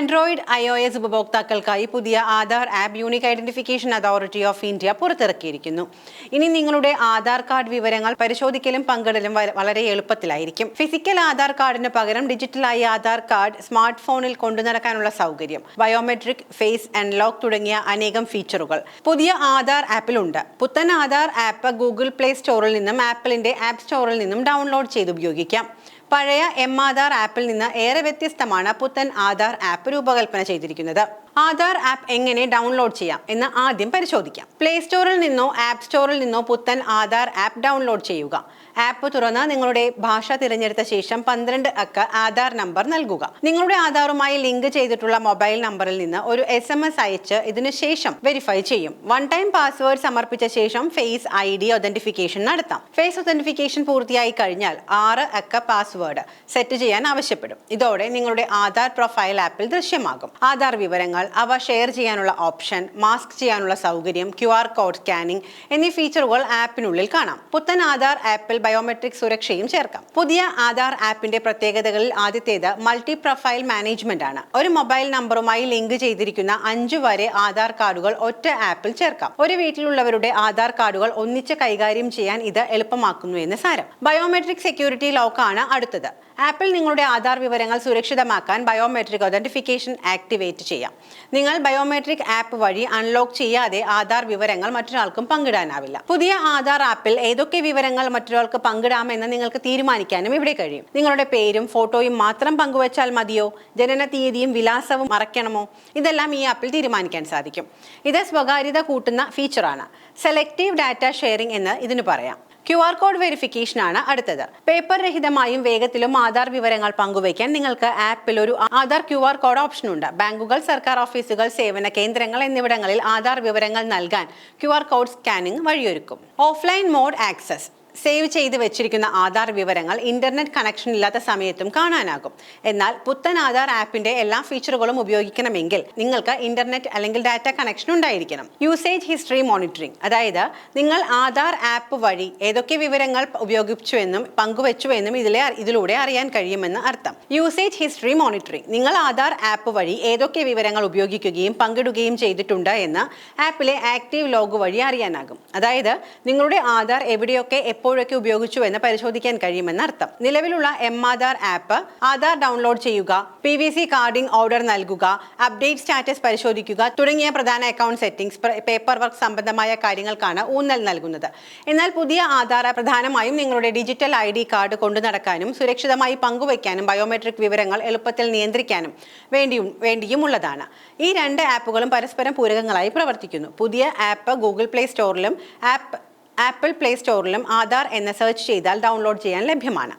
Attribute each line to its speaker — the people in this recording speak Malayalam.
Speaker 1: ആൻഡ്രോയിഡ് ഐ ഒ എസ് ഉപഭോക്താക്കൾക്കായി പുതിയ Aadhaar app unique identification authority of India പുറത്തിറക്കിയിരിക്കുന്നു. ഇനി നിങ്ങളുടെ ആധാർ കാർഡ് വിവരങ്ങൾ പരിശോധിക്കലും പങ്കിടലും വളരെ എളുപ്പത്തിലായിരിക്കും. ഫിസിക്കൽ ആധാർ കാർഡിന് പകരം ഡിജിറ്റലായി ആധാർ കാർഡ് സ്മാർട്ട് ഫോണിൽ കൊണ്ടു നടക്കാനുള്ള സൗകര്യം ബയോമെട്രിക് ഫേസ് അൺലോക്ക് തുടങ്ങിയ അനേകം ഫീച്ചറുകൾ പുതിയ ആധാർ ആപ്പിലുണ്ട്. പുത്തൻ ആധാർ ആപ്പ് ഗൂഗിൾ പ്ലേ സ്റ്റോറിൽ നിന്നും ആപ്പിളിന്റെ ആപ്പ് സ്റ്റോറിൽ നിന്നും ഡൗൺലോഡ് ചെയ്ത് ഉപയോഗിക്കാം പഴയ എം ആധാർ ആപ്പിൽ നിന്ന് ഏറെ വ്യത്യസ്തമാണ് പുത്തൻ ആധാർ ആപ്പ് രൂപകൽപ്പന ചെയ്തിരിക്കുന്നത്. ആധാർ ആപ്പ് എങ്ങനെ ഡൗൺലോഡ് ചെയ്യാം എന്ന് ആദ്യം പരിശോധിക്കാം. പ്ലേ സ്റ്റോറിൽ നിന്നോ ആപ്പ് സ്റ്റോറിൽ നിന്നോ പുത്തൻ ആധാർ ആപ്പ് ഡൗൺലോഡ് ചെയ്യുക. ആപ്പ് തുറന്ന് നിങ്ങളുടെ ഭാഷ തിരഞ്ഞെടുത്ത ശേഷം പന്ത്രണ്ട് അക്ക ആധാർ നമ്പർ നൽകുക. നിങ്ങളുടെ ആധാറുമായി ലിങ്ക് ചെയ്തിട്ടുള്ള മൊബൈൽ നമ്പറിൽ നിന്ന് ഒരു എസ് എം എസ് അയച്ച് ഇതിനു ശേഷം വെരിഫൈ ചെയ്യും. വൺ ടൈം പാസ്വേഡ് സമർപ്പിച്ച ശേഷം ഫേസ് ഐ ഡി ഒതന്റിഫിക്കേഷൻ നടത്താം. ഫേസ് ഒതന്റിഫിക്കേഷൻ പൂർത്തിയായി കഴിഞ്ഞാൽ ആറ് അക്ക പാസ്വേഡ് സെറ്റ് ചെയ്യാൻ ആവശ്യപ്പെടും. ഇതോടെ നിങ്ങളുടെ ആധാർ പ്രൊഫൈൽ ആപ്പിൽ ദൃശ്യമാകും. ആധാർ വിവരങ്ങൾ അവ ഷെയർ ചെയ്യാനുള്ള ഓപ്ഷൻ മാസ്ക് ചെയ്യാനുള്ള സൗകര്യം ക്യു ആർ കോഡ് സ്കാനിംഗ് എന്നീ ഫീച്ചറുകൾ ആപ്പിനുള്ളിൽ കാണാം. പുത്തൻ ആധാർ ആപ്പിൽ ബയോമെട്രിക് സുരക്ഷയും ചേർക്കാം. പുതിയ ആധാർ ആപ്പിന്റെ പ്രത്യേകതകളിൽ ആദ്യത്തേത് മൾട്ടി പ്രൊഫൈൽ മാനേജ്മെന്റ് ആണ്. ഒരു മൊബൈൽ നമ്പറുമായി ലിങ്ക് ചെയ്തിരിക്കുന്ന അഞ്ചു വരെ ആധാർ കാർഡുകൾ ഒറ്റ ആപ്പിൽ ചേർക്കാം. ഒരു വീട്ടിലുള്ളവരുടെ ആധാർ കാർഡുകൾ ഒന്നിച്ച് കൈകാര്യം ചെയ്യാൻ ഇത് എളുപ്പമാക്കുന്നു എന്ന് സാരം. ബയോമെട്രിക് സെക്യൂരിറ്റി ലോക്കാണ് അടുത്തത്. ആപ്പിൽ നിങ്ങളുടെ ആധാർ വിവരങ്ങൾ സുരക്ഷിതമാക്കാൻ ബയോമെട്രിക് ഒതന്റിഫിക്കേഷൻ ആക്ടിവേറ്റ് ചെയ്യാം. നിങ്ങൾ ബയോമെട്രിക് ആപ്പ് വഴി അൺലോക്ക് ചെയ്യാതെ ആധാർ വിവരങ്ങൾ മറ്റൊരാൾക്കും പങ്കിടാനാവില്ല. പുതിയ ആധാർ ആപ്പിൽ ഏതൊക്കെ വിവരങ്ങൾ മറ്റൊരാൾക്ക് പങ്കിടാമെന്ന് നിങ്ങൾക്ക് തീരുമാനിക്കാനും ഇവിടെ കഴിയും. നിങ്ങളുടെ പേരും ഫോട്ടോയും മാത്രം പങ്കുവച്ചാൽ മതിയോ? ജനന തീയതിയും വിലാസവും മറയ്ക്കണമോ? ഇതെല്ലാം ഈ ആപ്പിൽ തീരുമാനിക്കാൻ സാധിക്കും. ഇത് സ്വകാര്യത കൂട്ടുന്ന ഫീച്ചറാണ് സെലക്റ്റീവ് ഡാറ്റ ഷെയറിംഗ് എന്ന് ഇതിന് പറയാം. ക്യു ആർ കോഡ് വെരിഫിക്കേഷൻ ആണ് അടുത്തത്. പേപ്പർ രഹിതമായും വേഗത്തിലും ആധാർ വിവരങ്ങൾ പങ്കുവയ്ക്കാൻ നിങ്ങൾക്ക് ആപ്പിൽ ഒരു Aadhaar Q R code option ഉണ്ട്. ബാങ്കുകൾ സർക്കാർ ഓഫീസുകൾ സേവന കേന്ദ്രങ്ങൾ എന്നിവിടങ്ങളിൽ ആധാർ വിവരങ്ങൾ നൽകാൻ ക്യു ആർ കോഡ് സ്കാനിംഗ് വഴിയൊരുക്കും. ഓഫ്ലൈൻ മോഡ് ആക്സസ് സേവ് ചെയ്ത് വെച്ചിരിക്കുന്ന ആധാർ വിവരങ്ങൾ ഇന്റർനെറ്റ് കണക്ഷൻ ഇല്ലാത്ത സമയത്തും കാണാനാകും. എന്നാൽ പുത്തൻ ആധാർ ആപ്പിന്റെ എല്ലാ ഫീച്ചറുകളും ഉപയോഗിക്കണമെങ്കിൽ നിങ്ങൾക്ക് ഇന്റർനെറ്റ് അല്ലെങ്കിൽ ഡാറ്റ കണക്ഷൻ ഉണ്ടായിരിക്കണം. യൂസേജ് ഹിസ്റ്ററി മോണിറ്ററിംഗ് അതായത് നിങ്ങൾ ആധാർ ആപ്പ് വഴി ഏതൊക്കെ വിവരങ്ങൾ ഉപയോഗിച്ചുവെന്നും പങ്കുവെച്ചുവെന്നും ഇതിലെ ഇതിലൂടെ അറിയാൻ കഴിയുമെന്ന് അർത്ഥം. യൂസേജ് ഹിസ്റ്ററി മോണിറ്ററിംഗ് നിങ്ങൾ ആധാർ ആപ്പ് വഴി ഏതൊക്കെ വിവരങ്ങൾ ഉപയോഗിക്കുകയും പങ്കിടുകയും ചെയ്തിട്ടുണ്ട് എന്ന് ആപ്പിലെ ആക്റ്റീവ് ലോഗ് വഴി അറിയാനാകും. അതായത് നിങ്ങളുടെ ആധാർ എവിടെയൊക്കെ എപ്പോഴൊക്കെ ഉപയോഗിച്ചു എന്ന് പരിശോധിക്കാൻ കഴിയുമെന്ന് അർത്ഥം നിലവിലുള്ള M Aadhaar app Aadhaar download ചെയ്യുക P V C carding order നൽകുക അപ്ഡേറ്റ് സ്റ്റാറ്റസ് പരിശോധിക്കുക തുടങ്ങിയ പ്രധാന അക്കൗണ്ട് സെറ്റിംഗ്സ് പേപ്പർ വർക്ക് സംബന്ധമായ കാര്യങ്ങൾക്കാണ് ഊന്നൽ നൽകുന്നത്. എന്നാൽ പുതിയ ആധാർ പ്രധാനമായും നിങ്ങളുടെ ഡിജിറ്റൽ ഐ ഡി കാർഡ് കൊണ്ടു നടക്കാനും സുരക്ഷിതമായി പങ്കുവയ്ക്കാനും ബയോമെട്രിക് വിവരങ്ങൾ എളുപ്പത്തിൽ നിയന്ത്രിക്കാനും വേണ്ടിയും വേണ്ടിയും ഉള്ളതാണ് ഈ രണ്ട് ആപ്പുകളും പരസ്പരം പൂരകങ്ങളായി പ്രവർത്തിക്കുന്നു. പുതിയ ആപ്പ് ഗൂഗിൾ പ്ലേ സ്റ്റോറിലും ആപ്പ് ആപ്പിൾ പ്ലേ സ്റ്റോറിലും ആധാർ എന്ന് സെർച്ച് ചെയ്താൽ ഡൗൺലോഡ് ചെയ്യാൻ ലഭ്യമാണ്.